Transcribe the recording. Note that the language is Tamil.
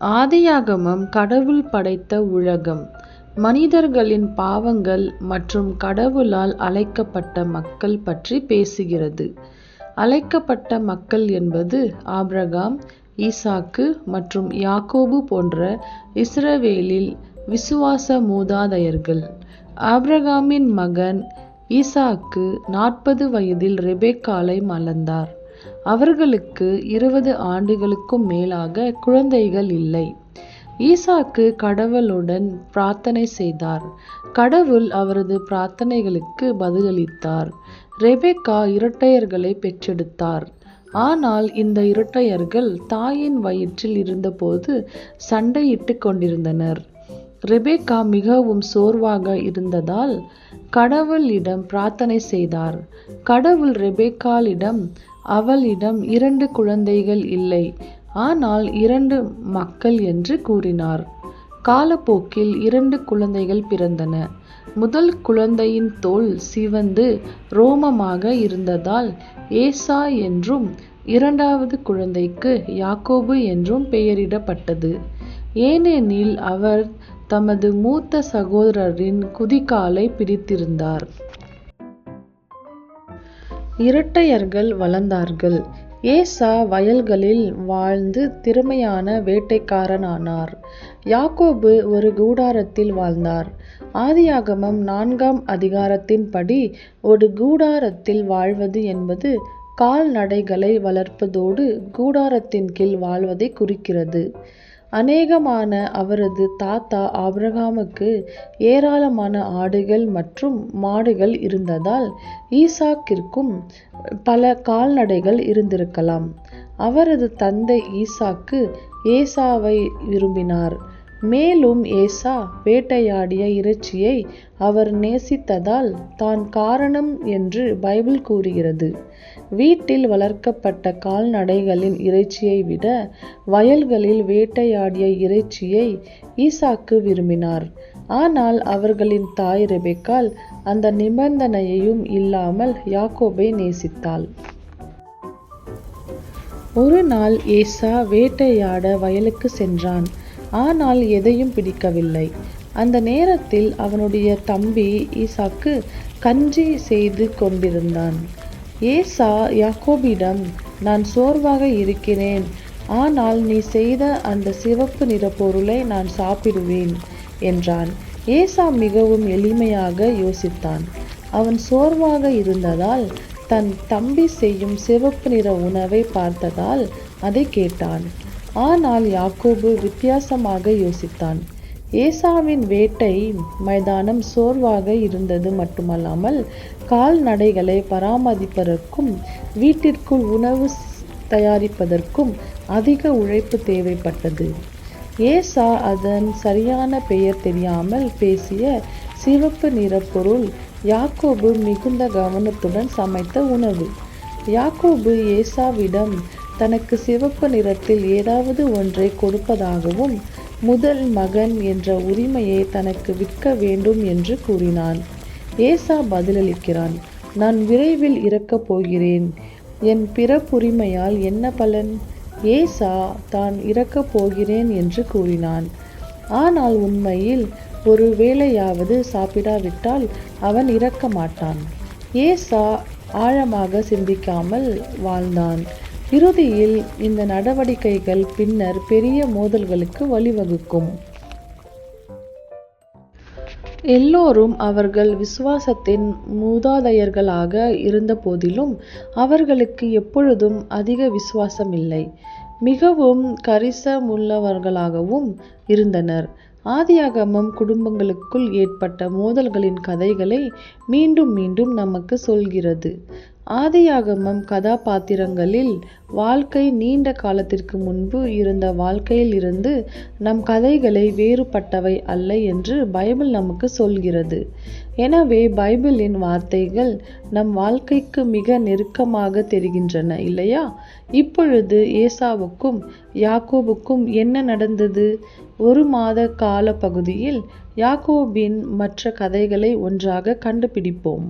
ஆதியாகமம் கடவுள் படைத்த உலகம் மனிதர்களின் பாவங்கள் மற்றும் கடவுளால் அழைக்கப்பட்ட மக்கள் பற்றி பேசுகிறது. அழைக்கப்பட்ட மக்கள் என்பது ஆப்ரகாம் ஈசாக்கு மற்றும் யாக்கோபு போன்ற இஸ்ரவேலில் விசுவாச மூதாதையர்கள். ஆப்ரகாமின் மகன் ஈசாக்கு நாற்பது வயதில் ரெபேக்காலை மலர்ந்தார் அவர்களுக்கு இருபது ஆண்டுகளுக்கும் மேலாக குழந்தைகள் இல்லை. ஈசாக்கு கடவுளுடன் பிரார்த்தனை செய்தார். கடவுள் அவரது பிரார்த்தனைகளுக்கு பதிலளித்தார். ரெபெக்கா இரட்டையர்களை பெற்றெடுத்தார். ஆனால் இந்த இரட்டையர்கள் தாயின் வயிற்றில் இருந்தபோது சண்டையிட்டுக் கொண்டிருந்தனர். ரெபேக்கா மிகவும் சோர்வாக இருந்ததால் கடவுளிடம் பிரார்த்தனை செய்தார். கடவுள் ரெபேக்காலிடம் அவளிடம் இரண்டு குழந்தைகள் இல்லை ஆனால் இரண்டு மக்கள் என்று கூறினார். காலப்போக்கில் இரண்டு குழந்தைகள் பிறந்தன. முதல் குழந்தையின் தோல் சிவந்து ரோமமாக இருந்ததால் ஏசா என்றும் இரண்டாவது குழந்தைக்கு யாக்கோபு என்றும் பெயரிடப்பட்டது. ஏனெனில் அவர் தமது மூத்த சகோதரரின் குதிகாலை பிடித்திருந்தார். இரட்டையர்கள் வளர்ந்தார்கள். ஏசா வயல்களில் வாழ்ந்து திறமையான வேட்டைக்காரனானார். யாக்கோபு ஒரு கூடாரத்தில் வாழ்ந்தார். ஆதியாகமம் நான்காம் அதிகாரத்தின்படி ஒரு கூடாரத்தில் வாழ்வது என்பது கால்நடைகளை வளர்ப்பதோடு கூடாரத்தின் கீழ் வாழ்வதைக் குறிக்கிறது. அநேகமான அவரது தாத்தா ஆபிரகாமுக்கு ஏராளமான ஆடுகள் மற்றும் மாடுகள் இருந்ததால் ஈசாக்கிற்கும் பல கால்நடைகள் இருந்திருக்கலாம். அவரது தந்தை ஈசாக்கு ஏசாவை விரும்பினார். மேலும் ஏசா வேட்டையாடிய இறைச்சியை அவர் நேசித்ததால் தான் காரணம் என்று பைபிள் கூறுகிறது. வீட்டில் வளர்க்கப்பட்ட கால்நடைகளின் இறைச்சியை விட வயல்களில் வேட்டையாடிய இறைச்சியை ஈசாக்கு விரும்பினார். ஆனால் அவர்களின் தாய் ரெபெக்கால் அந்த நிபந்தனையையும் இல்லாமல் யாக்கோபை நேசித்தாள். ஒரு நாள் ஏசா வேட்டையாட வயலுக்கு சென்றான். ஆனால் எதையும் பிடிக்கவில்லை. அந்த நேரத்தில் அவனுடைய தம்பி ஈசாக்கு கஞ்சி செய்து கொண்டிருந்தான். ஏசா யாக்கோபிடம் நான் சோர்வாக இருக்கிறேன் ஆனால் நீ செய்த அந்த சிவப்பு நிற பொருளை நான் சாப்பிடுவேன் என்றான். ஏசா மிகவும் எளிமையாக யோசித்தான். அவன் சோர்வாக இருந்ததால் தன் தம்பி செய்யும் சிவப்பு நிற உணவை பார்த்ததால் அதைக் கேட்டான். ஆனால் யாக்கோபு வித்தியாசமாக யோசித்தான். ஏசாவின் வேட்டை மைதானம் சோர்வாக இருந்தது மட்டுமல்லாமல் கால்நடைகளை பராமரிப்பதற்கும் வீட்டிற்குள் உணவு தயாரிப்பதற்கும் அதிக உழைப்பு தேவைப்பட்டது. ஏசா அதன் சரியான பெயர் தெரியாமல் பேசிய சிவப்பு நிறப்பொருள் யாக்கோபு மிகுந்த கவனத்துடன் சமைத்த உணவு. யாக்கோபு ஏசாவிடம் தனக்கு சிவப்பு நிறத்தில் ஏதாவது ஒன்றை கொடுப்பதாகவும் முதல் மகன் என்ற உரிமையை தனக்கு விற்க வேண்டும் என்று கூறினான். ஏசா பதிலளிக்கிறான் நான் விரைவில் இறக்கப் போகிறேன். என் பிறப்புரிமையால் என்ன பலன்? ஏசா தான் இறக்கப் போகிறேன் என்று கூறினான். ஆனால் உண்மையில் ஒரு வேளையாவது சாப்பிடாவிட்டால் அவன் இறக்க மாட்டான். ஏசா ஆழமாக சிந்திக்காமல் வாழ்ந்தான். இறுதியில் இந்த நடவடிக்கைகள் பின்னர் பெரிய மோதல்களுக்கு வழிவகுக்கும். எல்லோரும் அவர்கள் விசுவாசத்தின் மூதாதையர்களாக இருந்த போதிலும் அவர்களுக்கு எப்பொழுதும் அதிக விசுவாசம் இல்லை. மிகவும் கரிசமுள்ளவர்களாகவும் இருந்தனர். ஆதியாகமம் குடும்பங்களுக்குள் ஏற்பட்ட மோதல்களின் கதைகளை மீண்டும் மீண்டும் நமக்கு சொல்கிறது. ஆதியாகமம் கதாபாத்திரங்களில் வாழ்க்கை நீண்ட காலத்திற்கு முன்பு இருந்த வாழ்க்கையில் இருந்து நம் கதைகளை வேறுபட்டவை அல்ல என்று பைபிள் நமக்கு சொல்கிறது. எனவே பைபிளின் வார்த்தைகள் நம் வாழ்க்கைக்கு மிக நெருக்கமாக தெரிகின்றன இல்லையா? இப்பொழுது ஏசாவுக்கும் யாக்கோபுக்கும் என்ன நடந்தது? ஒரு மாத காலப்பகுதியில் யாக்கோபின் மற்ற கதைகளை ஒன்றாக கண்டுபிடிப்போம்.